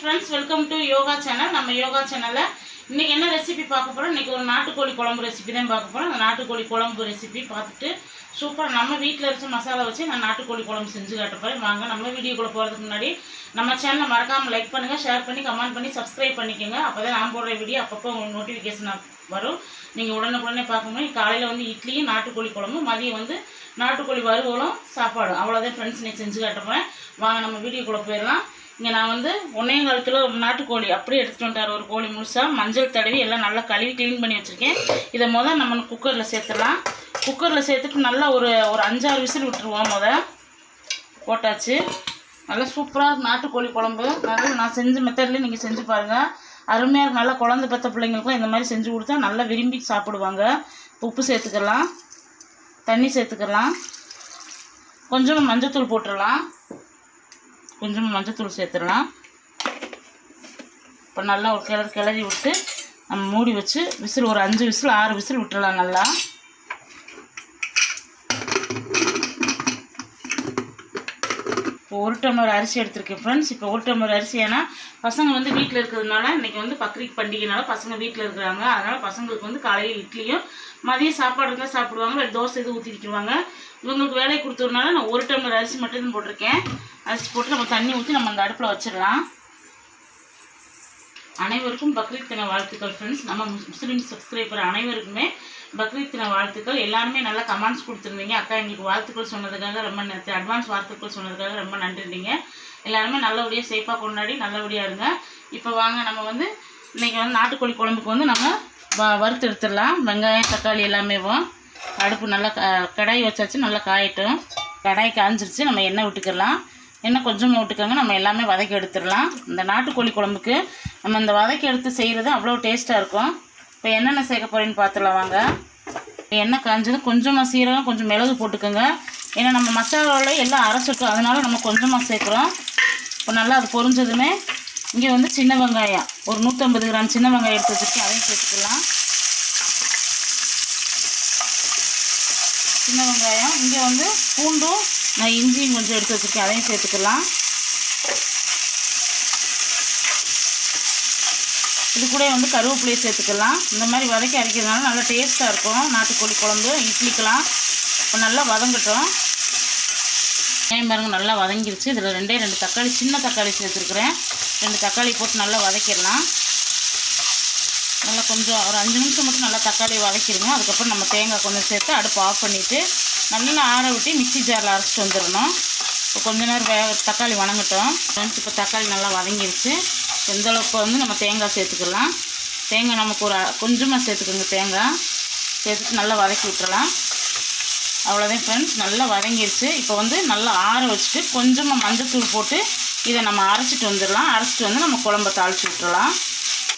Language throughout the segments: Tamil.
Friends welcome to yoga channel நம்ம யோகா சேனலில் இன்றைக்கி என்ன ரெசிபி பார்க்க போகிறோம் இன்றைக்கி ஒரு நாட்டுக்கோழி குழம்பு ரெசிபி தான் பார்க்க போகிறோம் அந்த நாட்டுக்கோழி குழம்பு ரெசிபி பார்த்துட்டு சூப்பராக நம்ம வீட்டில் இருக்க மசாலா வச்சு நான் நாட்டுக்கோழி குழம்பு செஞ்சு காட்ட போகிறேன் வாங்க நம்ம வீடியோக்குள்ளே போகிறதுக்கு முன்னாடி நம்ம சேனலை மறக்காமல் லைக் பண்ணுங்கள் ஷேர் பண்ணி கமெண்ட் பண்ணி சப்ஸ்கிரைப் பண்ணிக்கோங்க. அப்போ தான் நான் போடுற வீடியோ அப்பப்போ உங்களுக்கு நோட்டிஃபிகேஷன் வரும். நீங்கள் உடனுக்குடனே பார்க்க முடியும் காலையில் வந்து இட்லியும் நாட்டுக்கோழி குழம்பு மதியம் வந்து நாட்டுக்கோழி வறுவலும் சாப்பாடும். அவ்வளோதான் ஃப்ரெண்ட்ஸ் நீ செஞ்சு காட்ட போகிறேன் வாங்க நம்ம வீடியோக்குள்ளே போயிடலாம். இங்கே நான் வந்து ஒன்றே கால் கிலோ நாட்டுக்கோழி அப்படியே எடுத்துகிட்டு வந்துட்டார். ஒரு கோழி முழுசாக மஞ்சள் தடவி எல்லாம் நல்லா கழுவி க்ளீன் பண்ணி வச்சுருக்கேன். இதை மொதல் நம்ம குக்கரில் சேர்த்துடலாம். குக்கரில் சேர்த்துட்டு நல்லா ஒரு ஒரு அஞ்சாறு விசில் விட்டுருவோம் முத போட்டாச்சு. நல்லா சூப்பராக நாட்டுக்கோழி குழம்பு. நல்லா நான் செஞ்ச மெத்தட்லேயே நீங்கள் செஞ்சு பாருங்கள் அருமையாக இருக்கும் நல்லா குழந்த பெற்ற பிள்ளைங்களுக்கும் இந்த மாதிரி செஞ்சு கொடுத்தா நல்லா விரும்பி சாப்பிடுவாங்க. உப்பு சேர்த்துக்கலாம். தண்ணி சேர்த்துக்கலாம். கொஞ்சம் மஞ்சத்தூள் போட்டுடலாம். கொஞ்சமாக மஞ்சத்தூள் சேர்த்துடலாம். இப்போ நல்லா ஒரு கிளறி கிளறி விட்டு நம்ம மூடி வச்சு விசில் ஒரு அஞ்சு விசில் ஆறு விசில் விட்டுறலாம் நல்லா. இப்போ ஒரு டம்ளர் அரிசி எடுத்திருக்கேன் ஃப்ரெண்ட்ஸ் இப்போ ஒரு டம்ளர் அரிசி ஏன்னா பசங்க வந்து வீட்டில் இருக்கிறதுனால இன்றைக்கி வந்து பக்ரீத் பண்டிகைனால பசங்க வீட்டில் இருக்கிறாங்க. அதனால் பசங்களுக்கு வந்து காலையில் இட்லியும் மதியம் சாப்பாடு இருந்தால் சாப்பிடுவாங்க இல்லை தோசை இது ஊற்றிக்கிடுவாங்க இவங்களுக்கு வேலையை கொடுத்ததுனால நான் ஒரு டம்ளர் அரிசி மட்டும் போட்டிருக்கேன். அரிசி போட்டு நம்ம தண்ணி ஊற்றி நம்ம அந்த அடுப்பில் வச்சிடலாம். அனைவருக்கும் பக்ரீத் தின வாழ்த்துக்கள் ஃப்ரெண்ட்ஸ் நம்ம முஸ்லீம் சப்ஸ்கிரைபர் அனைவருக்குமே பக்ரீத் தின வாழ்த்துக்கள். எல்லாருமே நல்லா கமெண்ட்ஸ் கொடுத்துருந்தீங்க. அக்கா எங்களுக்கு வாழ்த்துக்கள் சொன்னதுக்காக ரொம்ப நன்றி. அட்வான்ஸ் வாழ்த்துக்கள் சொன்னதுக்காக ரொம்ப நன்றிங்க எல்லாருமே நல்லபடியாக சேஃபாக கொண்டாடி நல்லபடியாக இருங்க. இப்போ வாங்க நம்ம வந்து இன்றைக்கி வந்து நாட்டுக்கோழி குழம்புக்கு வந்து நம்ம வ வறுத்து எடுத்துடலாம் வெங்காயம் தக்காளி எல்லாமேவும் அடுப்பு நல்லா க கடாய் வச்சாச்சு. நல்லா காயட்டும். கடாய் காய்ஞ்சிருச்சு நம்ம எண்ணெய் விட்டுக்கலாம் எண்ணெய் கொஞ்சமாக விட்டுக்கோங்க நம்ம எல்லாமே வதக்கி எடுத்துடலாம். இந்த நாட்டுக்கோழி குழம்புக்கு நம்ம இந்த வதக்கி எடுத்து செய்கிறது அவ்வளோ டேஸ்ட்டாக இருக்கும். இப்போ என்னென்ன சேர்க்க போகிறேன்னு பார்த்துலாம் வாங்க. எண்ணெய் காஞ்சது கொஞ்சமாக சீரகம் கொஞ்சம் மிளகு போட்டுக்கோங்க. ஏன்னா நம்ம மசாலாவில் எல்லாம் அரைச்சிருக்கோம் அதனால் நம்ம கொஞ்சமாக சேர்க்குறோம். இப்போ நல்லா அது பொரிஞ்சதுமே இங்கே வந்து சின்ன வெங்காயம். ஒரு நூற்றம்பது கிராம் சின்ன வெங்காயம் எடுத்து வச்சுருக்கேன் அதையும் சேர்த்துக்கலாம். சின்ன வெங்காயம் இங்கே வந்து பூண்டும் நான் இஞ்சியும் கொஞ்சம் எடுத்து வச்சுருக்கேன் அதையும் சேர்த்துக்கலாம். இது கூட வந்து கருவேப்பிலையை சேர்த்துக்கலாம். இந்த மாதிரி வதக்கி அரைக்கிறதுனால நல்லா டேஸ்ட்டாக இருக்கும். நாட்டுக்கோழி குழம்பு இட்லிக்கெலாம் இப்போ நல்லா வதங்கட்டும். வெங்காயம் பாருங்க நல்லா வதங்கிருச்சு. இதில் ரெண்டே ரெண்டு தக்காளி சின்ன தக்காளி சேர்த்துருக்குறேன். ரெண்டு தக்காளி போட்டு நல்லா வதக்கிடலாம். நல்லா கொஞ்சம் ஒரு அஞ்சு நிமிஷம் மட்டும் நல்லா தக்காளி வதக்கிடுங்க. அதுக்கப்புறம் நம்ம தேங்காய் கொஞ்சம் சேர்த்து அடுப்பு ஆஃப் பண்ணிவிட்டு நல்லா ஆற விட்டு மிக்சி ஜாரில் அரைச்சிட்டு வந்துடணும். இப்போ கொஞ்ச நேரம் வேக தக்காளி வணங்கட்டும். ஃப்ரெண்ட்ஸ் இப்போ தக்காளி நல்லா வதங்கிருச்சு. எந்த அளவுக்கு வந்து நம்ம தேங்காய் சேர்த்துக்கலாம். தேங்காய் நமக்கு ஒரு கொஞ்சமாக சேர்த்துக்கோங்க தேங்காய். சேர்த்துட்டு நல்லா வதக்கி விட்டுறலாம். அவ்வளோதான் ஃப்ரெண்ட்ஸ் நல்லா வதங்கிருச்சு. இப்போ வந்து நல்லா ஆற வச்சுட்டு கொஞ்சமாக மஞ்சத்தூள் போட்டு இதை நம்ம அரைச்சிட்டு வந்துடலாம். அரைச்சிட்டு வந்து நம்ம குழம்ப தாளிச்சு விட்டுறலாம்.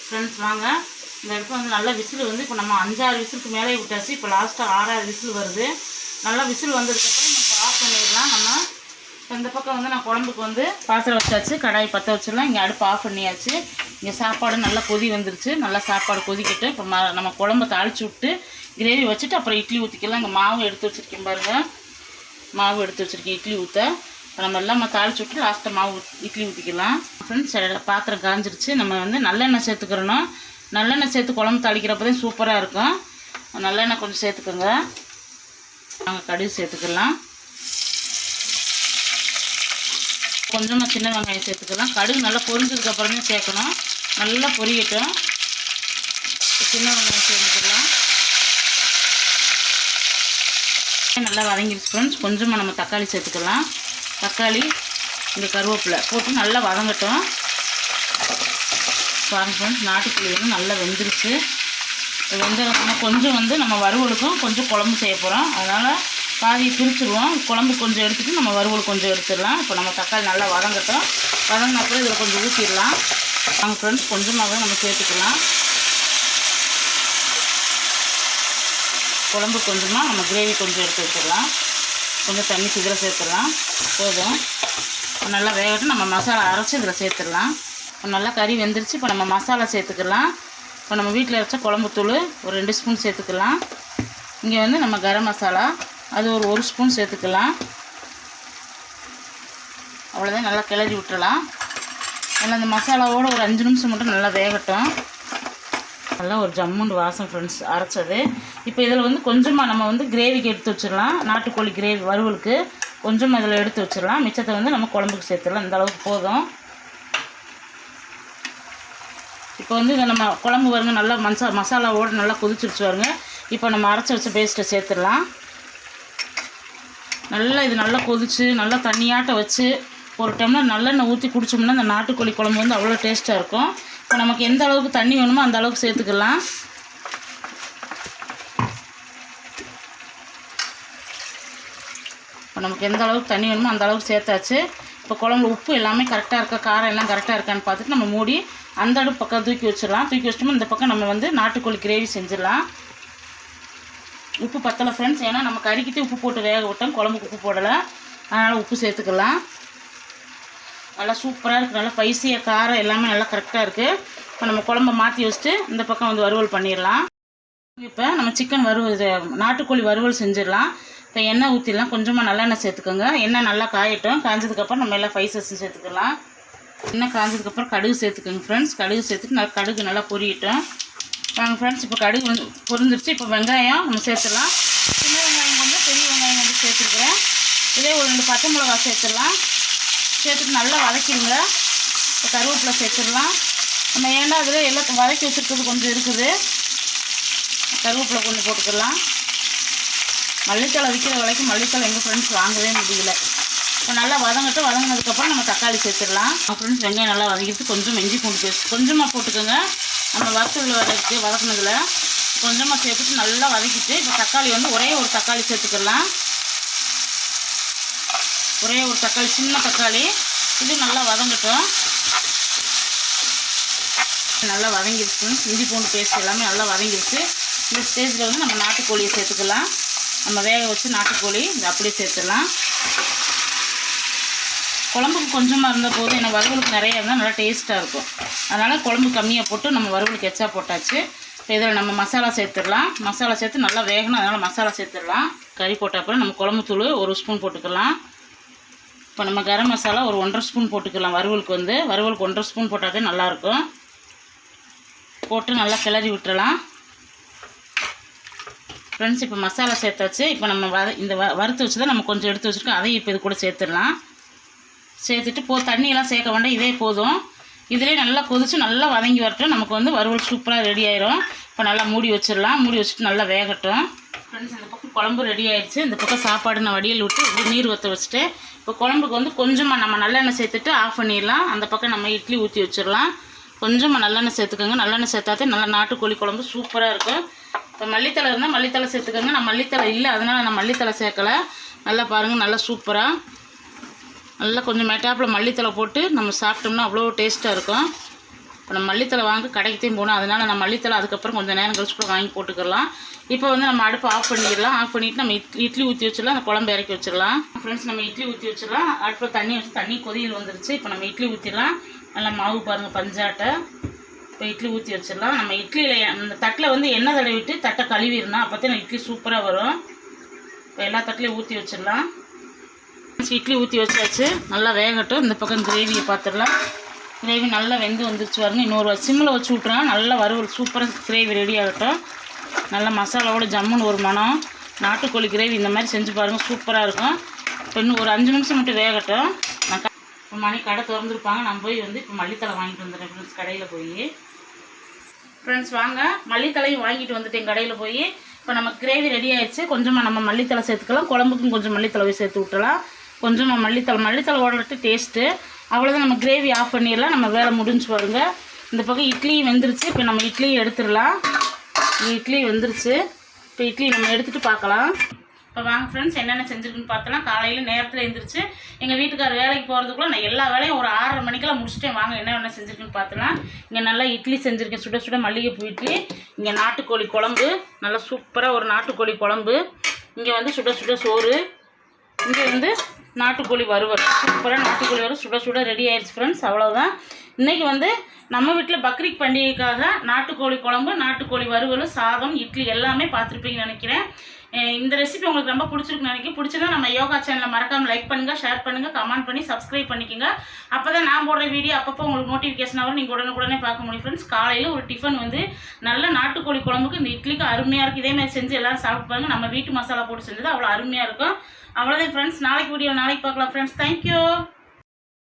ஃப்ரெண்ட்ஸ் வாங்க. இந்த இடத்துல வந்து நல்ல விசில் வந்து இப்போ நம்ம அஞ்சாறு விசிலுக்கு மேலே விட்டாச்சு. இப்போ லாஸ்ட்டாக ஆறாறு விசில் வருது. நல்லா விசில் வந்ததுக்கப்புறம் நம்ம ஆஃப் பண்ணிடலாம். நம்ம இப்போ இந்த பக்கம் வந்து நான் குழம்புக்கு வந்து பாத்திரம் வச்சாச்சு. கடாய் பற்ற வச்சிடலாம் இங்கே அடுப்பு ஆஃப் பண்ணியாச்சு. இங்கே சாப்பாடு நல்லா கொதி வந்துருச்சு. நல்லா சாப்பாடு கொதிக்கிட்டு. இப்போ நம்ம குழம்பு தாளிச்சு விட்டு கிரேவி வச்சுட்டு அப்புறம் இட்லி ஊற்றிக்கலாம் இங்கே மாவு எடுத்து வச்சுருக்கேன் பாருங்கள் மாவு எடுத்து வச்சுருக்கேன். இட்லி ஊற்ற இப்போ நம்ம எல்லாம் தாளிச்சு விட்டு லாஸ்ட்டாக மாவு இட்லி ஊற்றிக்கலாம் ஃப்ரெண்ட்ஸ் பாத்திரம் காஞ்சிருச்சு. நம்ம வந்து நல்லெண்ணெய் சேர்த்துக்கிறணும். நல்லெண்ணெய் சேர்த்து குழம்பு தாளிக்கிறப்ப தான் சூப்பராக இருக்கும். நல்லெண்ணெய் கொஞ்சம் சேர்த்துக்கோங்க. நாங்கள் கடுகு சேர்த்துக்கலாம். கொஞ்சமாக சின்ன வெங்காயம் சேர்த்துக்கலாம். கடுகு நல்லா பொரிஞ்சதுக்கு அப்புறமே சேர்க்கணும். நல்லா பொரியட்டும். சின்ன வெங்காயம் சேர்த்துக்கலாம். நல்லா வதங்கிடுச்சு ஃப்ரெண்ட்ஸ் கொஞ்சமாக நம்ம தக்காளி சேர்த்துக்கலாம். தக்காளி இந்த கருவேப்பிலை போட்டு நல்லா வதங்கட்டும். பாருங்கள் ஃப்ரெண்ட்ஸ் நாட்டுக்கோழி நல்லா வெந்துருச்சு. வெந்ததுக்கப்புறம் கொஞ்சம் வந்து நம்ம வறுவலுக்கும் கொஞ்சம் குழம்பு செய்ய போகிறோம் அதனால் பாதி பிரிச்சுருவோம். குழம்பு கொஞ்சம் எடுத்துகிட்டு நம்ம வறுவல் கொஞ்சம் எடுத்துடலாம். இப்போ நம்ம தக்காளி நல்லா வதங்கட்டும். வதங்கின அப்புறம் இதில் கொஞ்சம் ஊற்றிடலாம் வாங்க ஃப்ரெண்ட்ஸ் கொஞ்சமாகவே நம்ம சேர்த்துக்கலாம். குழம்பு கொஞ்சமாக நம்ம கிரேவி கொஞ்சம் எடுத்து வச்சிடலாம். கொஞ்சம் தண்ணி சீக்கிரம் சேர்த்துடலாம். போதும். இப்போ நல்லா வேகட்டும். நம்ம மசாலா அரைச்சி இதில் சேர்த்துடலாம். இப்போ நல்லா கறி வெந்துருச்சு. இப்போ நம்ம மசாலா சேர்த்துக்கலாம். இப்போ நம்ம வீட்டில் வச்ச குழம்புத்தூள் ஒரு ரெண்டு ஸ்பூன் சேர்த்துக்கலாம். இங்கே வந்து நம்ம கரம் மசாலா அது ஒரு ஒரு ஸ்பூன் சேர்த்துக்கலாம். அவ்வளோதான் நல்லா கிளறி விட்டுறலாம். நல்லா அந்த மசாலாவோட ஒரு அஞ்சு நிமிஷம் மட்டும் நல்லா வேகட்டும். நல்லா ஒரு ஜம்முண்டு வாசம் ஃப்ரெண்ட்ஸ் அரைச்சது. இப்போ இதில் வந்து கொஞ்சமாக நம்ம வந்து கிரேவிக்கு எடுத்து வச்சிடலாம். நாட்டுக்கோழி கிரேவி வறுவலுக்கு கொஞ்சமாக இதில் எடுத்து வச்சிடலாம். மிச்சத்தை வந்து நம்ம குழம்புக்கு சேர்த்துடலாம். இந்த அளவுக்கு போதும். இப்போ வந்து இதை நம்ம குழம்பு வருங்க நல்லா மசா மசாலாவோடு நல்லா கொதிச்சிருச்சு வருங்க இப்போ நம்ம அரைச்சி வச்ச பேஸ்ட்டை சேர்த்துடலாம். நல்லா இது நல்லா கொதிச்சு நல்லா தண்ணியாட்ட வச்சு ஒரு டம்ளர் நல்லெண்ணெய் ஊற்றி குடித்தோம்னா இந்த நாட்டுக்கோழி குழம்பு வந்து அவ்வளோ டேஸ்ட்டாக இருக்கும். இப்போ நமக்கு எந்த அளவுக்கு தண்ணி வேணுமோ அந்த அளவுக்கு சேர்த்துக்கலாம். இப்போ நமக்கு எந்த அளவுக்கு தண்ணி வேணுமோ அந்த அளவுக்கு சேர்த்தாச்சு. இப்போ குழம்புல உப்பு எல்லாமே கரெக்டாக இருக்கா காரம் எல்லாம் கரெக்டாக இருக்கான்னு பார்த்துட்டு நம்ம மூடி அந்த அடுப்பு பக்கம் தூக்கி வச்சிடலாம். தூக்கி வச்சிட்டோம்னா இந்த பக்கம் நம்ம வந்து நாட்டுக்கோழி கிரேவி செஞ்சிடலாம். உப்பு பத்தலை ஃப்ரெண்ட்ஸ் ஏன்னா நம்ம கறிக்கிட்டு உப்பு போட்டு வேக விட்டோம். குழம்புக்கு உப்பு போடலை. அதனால் உப்பு சேர்த்துக்கலாம். நல்லா சூப்பராக இருக்குது நல்லா பைசியாக காரம் எல்லாமே நல்லா கரெக்டாக இருக்குது இப்போ நம்ம குழம்ப மாற்றி வச்சுட்டு இந்த பக்கம் வந்து வறுவல் பண்ணிடலாம். இப்போ நம்ம சிக்கன் வறுவல் இது நாட்டுக்கோழி வறுவல் செஞ்சிடலாம். இப்போ எண்ணெய் ஊற்றிடலாம் கொஞ்சமாக நல்லெண்ணெய் சேர்த்துக்கோங்க. எண்ணெய் நல்லா காயட்டும். காய்ஞ்சதுக்கப்புறம் நம்ம எல்லாம் ஸ்பைசஸும் சேர்த்துக்கலாம். எண்ணெய் காய்ஞ்சதுக்கப்புறம் கடுகு சேர்த்துக்கோங்க ஃப்ரெண்ட்ஸ் கடுகு சேர்த்துட்டு நல்லா கடுகு நல்லா பொரியட்டும். நாங்கள் ஃப்ரெண்ட்ஸ் இப்போ கடுகு வந்து பொரிஞ்சிருச்சு. இப்போ வெங்காயம் நம்ம சேர்த்துடலாம். சின்ன வெங்காயம் கொஞ்சம் பெரிய வெங்காயம் வந்து சேர்த்துருக்குறேன். இதே ஒரு ரெண்டு பச்சை மிளகா சேர்த்துடலாம். சேர்த்துட்டு நல்லா வதக்கிடுங்க. இப்போ கருவேப்பிலை சேர்த்துடலாம். நம்ம ஏன்னா அதில் எல்லாம் வதக்கி வச்சுருக்கிறது கொஞ்சம் இருக்குது. கருவேப்பிலை கொஞ்சம் போட்டுக்கலாம். மல்லித்தலை விற்கிற விலைக்கு மல்லித்தலை எங்கள் ஃப்ரெண்ட்ஸ் வாங்கவே முடியல. இப்போ நல்லா வதங்கட்டும். வதங்கினதுக்கப்புறம் நம்ம தக்காளி சேர்த்துடலாம். ஃப்ரெண்ட்ஸ் வெங்காயம் நல்லா வதங்கிட்டு கொஞ்சம் இஞ்சி பூண்டு பேஸ்ட் கொஞ்சமாக போட்டுக்கோங்க. நம்ம வறுத்ததில் வதக்கி வதக்குனதில். கொஞ்சமாக சேர்த்துட்டு நல்லா வதக்கிட்டு இப்போ தக்காளி வந்து ஒரே ஒரு தக்காளி சேர்த்துக்கலாம். ஒரே ஒரு தக்காளி சின்ன தக்காளி. இது நல்லா வதங்கட்டும். நல்லா வதங்கிருச்சு. இஞ்சி பூண்டு பேஸ்ட் எல்லாமே நல்லா வதங்கிருச்சு. இந்த ஸ்டேஜில் வந்து நம்ம நாட்டுக்கோழியை சேர்த்துக்கலாம். நம்ம வேக வச்சு நாட்டுக்கோழி இதை அப்படியே சேர்த்துடலாம். குழம்புக்கு கொஞ்சமாக இருந்த போது ஏன்னா வறுவலுக்கு நிறைய இருந்தால் நல்லா டேஸ்ட்டாக இருக்கும். அதனால் குழம்பு கம்மியாக போட்டு நம்ம வறுவலுக்கு எச்சா போட்டாச்சு. இப்போ இதில் நம்ம மசாலா சேர்த்துடலாம். மசாலா சேர்த்து நல்லா வேகணும். அதனால் மசாலா சேர்த்துடலாம். கறி போட்ட அப்புறம் நம்ம குழம்பு தூள் ஒரு ஸ்பூன் போட்டுக்கலாம். இப்போ நம்ம கரம் மசாலா ஒரு ஒன்றரை ஸ்பூன் போட்டுக்கலாம் வறுவலுக்கு வந்து. வறுவலுக்கு ஒன்றரை ஸ்பூன் போட்டால் தான் நல்லாயிருக்கும் போட்டு நல்லா கிளறி விட்டுறலாம் ஃப்ரெண்ட்ஸ் இப்போ மசாலா சேர்த்தாச்சு. இப்போ நம்ம வத இந்த வ வறுத்து வச்சு தான் நம்ம கொஞ்சம் எடுத்து வச்சுருக்கோம். அதையும் இப்போ இது கூட சேர்த்துடலாம். சேர்த்துட்டு போ தண்ணியெல்லாம் சேர்க்க வேண்டாம். இதே போதும். இதிலே நல்லா கொதிச்சு நல்லா வதங்கி வரட்டும். நமக்கு வந்து வறுவல் சூப்பராக ரெடி ஆயிரும். இப்போ நல்லா மூடி வச்சிடலாம். மூடி வச்சுட்டு நல்லா வேகட்டும். ஃப்ரெண்ட்ஸ் இந்த பக்கம் குழம்பு ரெடி ஆயிடுச்சு. இந்த பக்கம் சாப்பாடு நான் வடியல் விட்டு இது நீர் வற்ற வச்சுட்டு இப்போ குழம்புக்கு வந்து கொஞ்சமாக நம்ம நல்லெண்ணெய் சேர்த்துட்டு ஆஃப் பண்ணிடலாம். அந்த பக்கம் நம்ம இட்லி ஊற்றி வச்சிடலாம். கொஞ்சமாக நல்லெண்ணெய் சேர்த்துக்கோங்க. நல்லெண்ணெய் சேர்த்தாதே நல்லா நாட்டுக்கோழி குழம்பு சூப்பராக இருக்கும். இப்போ மல்லித்தலை இருந்தால் மல்லித்தலை சேர்த்துக்கோங்க. நான் மல்லித்தலை இல்லை அதனால் நான் மல்லித்தலை சேர்க்கலை. நல்லா பாருங்கள் நல்லா சூப்பராக நல்லா கொஞ்சம் மெட்டாப்பில் மல்லித்தலை போட்டு நம்ம சாப்பிட்டோம்னா அவ்வளோ டேஸ்ட்டாக இருக்கும். இப்போ நம்ம மல்லித்தலை வாங்க கடைக்குத்தையும் போகணும். அதனால் நம்ம மல்லித்தலை அதுக்கப்புறம் கொஞ்சம் நேரம் கழிச்சு கூட வாங்கி போட்டுக்கலாம். இப்போ வந்து நம்ம அடுப்பு ஆஃப் பண்ணிடலாம். ஆஃப் பண்ணிவிட்டு நம்ம இட்லி இட்லி ஊற்றி வச்சிடலாம். அந்த குழம்பு இறக்கி வச்சிடலாம். ஃப்ரெண்ட்ஸ் நம்ம இட்லி ஊற்றி வச்சிடலாம். அடுப்பில் தண்ணி வச்சு தண்ணி கொதியில் வந்துருச்சு. இப்போ நம்ம இட்லி ஊற்றிடலாம் நல்லா மாவு பாருங்கள் பஞ்சாட்டை. இப்போ இட்லி ஊற்றி வச்சிடலாம். நம்ம இட்லியில் அந்த தட்டில் வந்து எண்ணெய் தடவிட்டு தட்டை கழுவிடணும். அப்போ தான் இட்லி சூப்பராக வரும். இப்போ எல்லா தட்டிலையும் ஊற்றி வச்சிடலாம். இட்லி ஊற்றி வச்சாச்சு. நல்லா வேகட்டும். இந்த பக்கம் கிரேவியை பார்த்துடலாம் கிரேவி நல்லா வெந்து வந்துருச்சு வரணும் இன்னொரு சிம்மில் வச்சு விட்றேன் நல்லா வறுவல் சூப்பராக கிரேவி ரெடி ஆகட்டும். நல்லா மசாலாவோட ஜம்முன்னு ஒரு மனம் நாட்டுக்கோழி கிரேவி இந்த மாதிரி செஞ்சு பாருங்கள் சூப்பராக இருக்கும். இப்போ இன்னும் ஒரு அஞ்சு நிமிஷம் மட்டும் வேகட்டும். நான் இப்போ மணி கடை திறந்துருப்பாங்க. நான் போய் வந்து இப்போ மல்லித்தலை வாங்கிட்டு வந்துடுறேன் ஃப்ரெண்ட்ஸ் கடையில் போய். ஃப்ரெண்ட்ஸ் வாங்க. மல்லித்தலையும் வாங்கிட்டு வந்துட்டேன் கடையில் போய். இப்போ நம்ம கிரேவி ரெடி ஆயிடுச்சு. கொஞ்சமாக நம்ம மல்லித்தலை சேர்த்துக்கலாம். குழம்புக்கும் கொஞ்சம் மல்லித்தலை சேர்த்து விட்டுலாம் கொஞ்சமாக மல்லித்தலை மல்லித்தலை ஓடட்டு டேஸ்ட்டு அவ்வளோதான் நம்ம கிரேவி ஆஃப் பண்ணிடலாம். நம்ம வேலை முடிஞ்சு வருங்க இந்த பக்கம் இட்லியும் வெந்துருச்சு. இப்போ நம்ம இட்லியும் எடுத்துடலாம். இட்லி வெந்துருச்சு. இப்போ இட்லி நம்ம எடுத்துகிட்டு பார்க்கலாம். இப்போ வாங்க ஃப்ரெண்ட்ஸ் என்னென்ன செஞ்சுருக்குன்னு பார்த்தலாம் காலையில் நேரத்தில் எழுந்திரிச்சு எங்கள் வீட்டுக்கார் வேலைக்கு போகிறதுக்குள்ள நான் எல்லா வேலையும் ஒரு ஆறரை மணிக்கெல்லாம் முடிச்சுட்டேன். வாங்க என்ன என்ன செஞ்சுருக்குன்னு பார்த்தலாம் இங்கே நல்லா இட்லி செஞ்சுருக்கேன். சுட சுட மல்லிகைப்பூ இட்லி இங்கே நாட்டுக்கோழி குழம்பு நல்லா சூப்பராக ஒரு நாட்டுக்கோழி குழம்பு இங்கே வந்து சுட சுட சோறு இங்கே வந்து நாட்டுக்கோழி வறுவல். சூப்பராக நாட்டுக்கோழி வறுவல் சுட சுட ரெடி ஆயிடுச்சு ஃப்ரெண்ட்ஸ் அவ்வளோதான் இன்றைக்கி வந்து நம்ம வீட்டில் பக்ரீத் பண்டிகைக்காக நாட்டுக்கோழி குழம்பு நாட்டுக்கோழி வறுவல் சாதம் இட்லி எல்லாமே பார்த்துருப்பீங்கன்னு நினைக்கிறேன். இந்த ரெசிபி உங்களுக்கு ரொம்ப பிடிச்சிருக்குன்னு நினைக்கிறேன். பிடிச்சதா நம்ம யோகா சேனலை மறக்காமல் லைக் பண்ணுங்க ஷேர் பண்ணுங்க கமெண்ட் பண்ணி சப்ஸ்கிரைப் பண்ணிக்கோங்க. அப்பதான் நான் போடுற வீடியோ அப்பப்போ உங்களுக்கு நோட்டிஃபிகேஷன் வரும். நீங்கள் உடனுக்குடனே பார்க்க முடியும் ஃப்ரெண்ட்ஸ் காலையில் ஒரு டிஃபன் வந்து நல்ல நாட்டுக்கோழி குழம்புக்கு இந்த இட்லிக்கு அருமையாக இருக்குது இதே மாதிரி செஞ்சு எல்லோரும் சாப்பிட்டு பாருங்க. நம்ம வீட்டு மசாலா போட்டு செஞ்சது அவ்வளோ அருமையாக இருக்கும். அவ்வளோதான் ஃப்ரெண்ட்ஸ் நாளைக்கு வீடியோ நாளைக்கு பார்க்கலாம் ஃப்ரெண்ட்ஸ் தேங்க்யூ